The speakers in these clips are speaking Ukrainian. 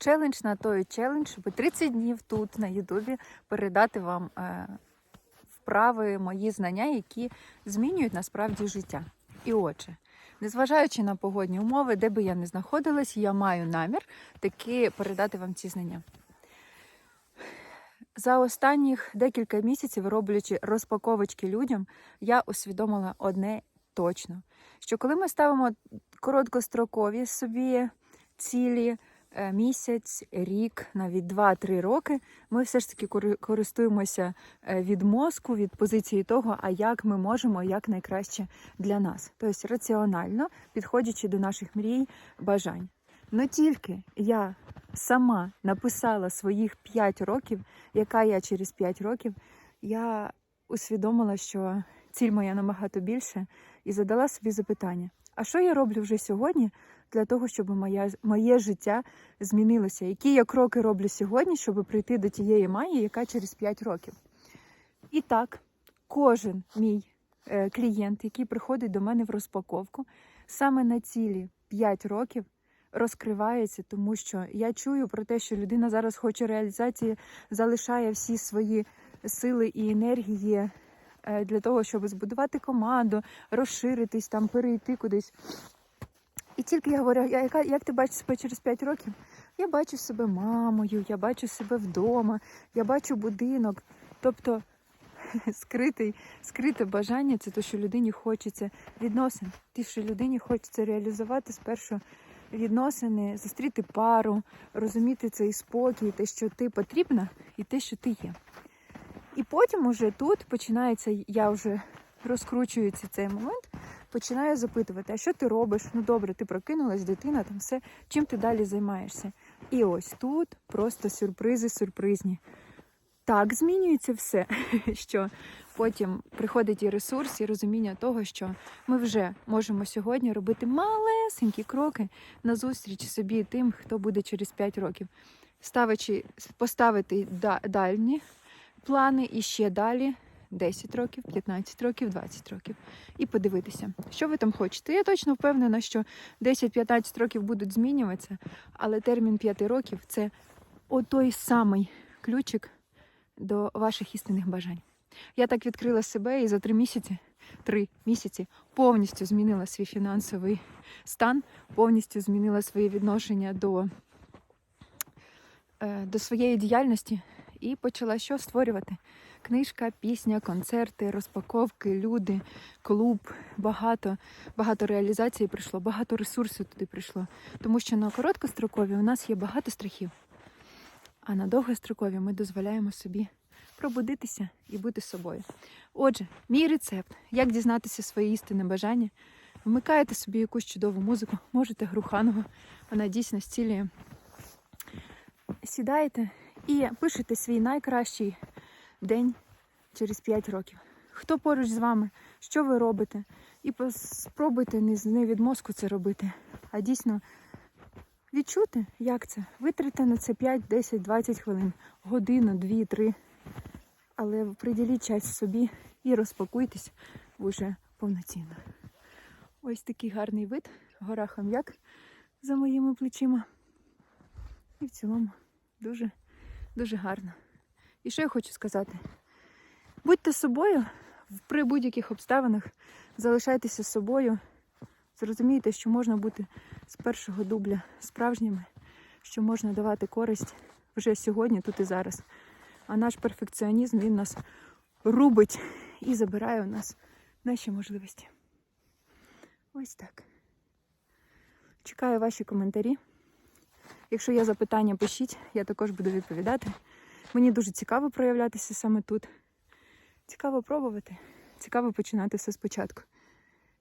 челендж на той челендж, щоб 30 днів тут на Ютубі передати вам е, вправи, мої знання, які змінюють насправді життя. І отже, незважаючи на погодні умови, де би я не знаходилась, я маю намір таки передати вам ці знання. За останніх декілька місяців, роблячи розпаковочки людям, я усвідомила одне точно: що коли ми ставимо короткострокові собі цілі, місяць, рік, навіть 2-3 роки, ми все ж таки кори- користуємося е, від мозку, від позиції того, а як ми можемо як найкраще для нас. Тобто раціонально підходячи до наших мрій, бажань. Но тільки я сама написала своїх 5 років, яка я через 5 років, я усвідомила, що ціль моя набагато більше, і задала собі запитання: а що я роблю вже сьогодні для того, щоб моя, моє життя змінилося? Які я кроки роблю сьогодні, щоб прийти до тієї маї, яка через 5 років? І так, кожен мій е, клієнт, який приходить до мене в розпаковку, саме на цілі 5 років розкривається, тому що я чую про те, що людина зараз хоче реалізації, залишає всі свої сили і енергії для того, щоб збудувати команду, розширитись, там, перейти кудись. І тільки я говорю, «Я- яка, як ти бачиш себе через 5 років? Я бачу себе мамою, я бачу себе вдома, я бачу будинок. Тобто скритий, скрите бажання це те, що людині хочеться відносин. Ті, що людині хочеться реалізувати спершу відносини, зустріти пару, розуміти цей спокій, те, що ти потрібна, і те, що ти є. І потім уже тут починається, я вже розкручую цей момент, починаю запитувати, а що ти робиш? Ну добре, ти прокинулась, дитина, там все, чим ти далі займаєшся? І ось тут просто сюрпризи, сюрпризні. Так змінюється все, що потім приходить і ресурс, і розуміння того, що ми вже можемо сьогодні робити малесенькі кроки назустріч собі тим, хто буде через 5 років, ставячи, поставити да- дальні плани і ще далі 10 років, 15 років, 20 років, і подивитися, що ви там хочете. Я точно впевнена, що 10-15 років будуть змінюватися, але термін 5 років це отой самий ключик до ваших істинних бажань. Я так відкрила себе і за три місяці, три місяці повністю змінила свій фінансовий стан, повністю змінила своє відношення до, е, до своєї діяльності і почала що створювати? Книжка, пісня, концерти, розпаковки, люди, клуб, багато, багато реалізації прийшло, багато ресурсів туди прийшло. Тому що на короткострокові у нас є багато страхів. А на довгострокові ми дозволяємо собі пробудитися і бути собою. Отже, мій рецепт, як дізнатися своє істинне бажання. Вмикаєте собі якусь чудову музику, можете Груханову, вона дійсно зцілює. Сідаєте і пишете свій найкращий день через 5 років. Хто поруч з вами, що ви робите? І спробуйте не, від мозку це робити, а дійсно відчути, як це. Витратьте на це 5, 10, 20 хвилин, годину, 2, 3. Але приділіть час собі і розпакуйтесь уже повноцінно. Ось такий гарний вид, гора Хам'як за моїми плечима. І в цілому дуже, дуже гарно. І що я хочу сказати? Будьте собою при будь-яких обставинах, залишайтеся собою, зрозумійте, що можна бути з першого дубля справжніми, що можна давати користь вже сьогодні, тут і зараз. А наш перфекціонізм він нас рубить і забирає у нас наші можливості. Ось так. Чекаю ваші коментарі. Якщо є запитання, пишіть, я також буду відповідати. Мені дуже цікаво проявлятися саме тут. Цікаво пробувати, цікаво починати все спочатку.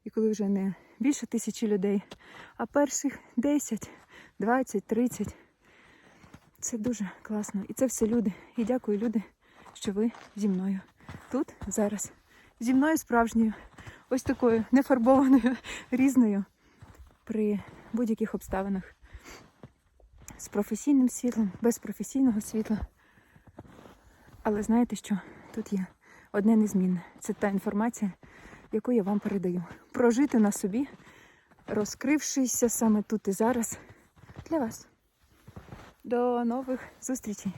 І коли вже не більше тисячі людей, а перших 10, 20, 30. Це дуже класно. І це все люди. І дякую, люди, що ви зі мною тут, зараз. Зі мною справжньою, ось такою нефарбованою, різною при будь-яких обставинах. З професійним світлом, без професійного світла. Але знаєте що? Тут є одне незмінне. Це та інформація, яку я вам передаю. Прожити на собі, розкрившися саме тут і зараз для вас. До нових зустрічей!